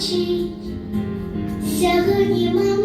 зірка. Сьогодні маму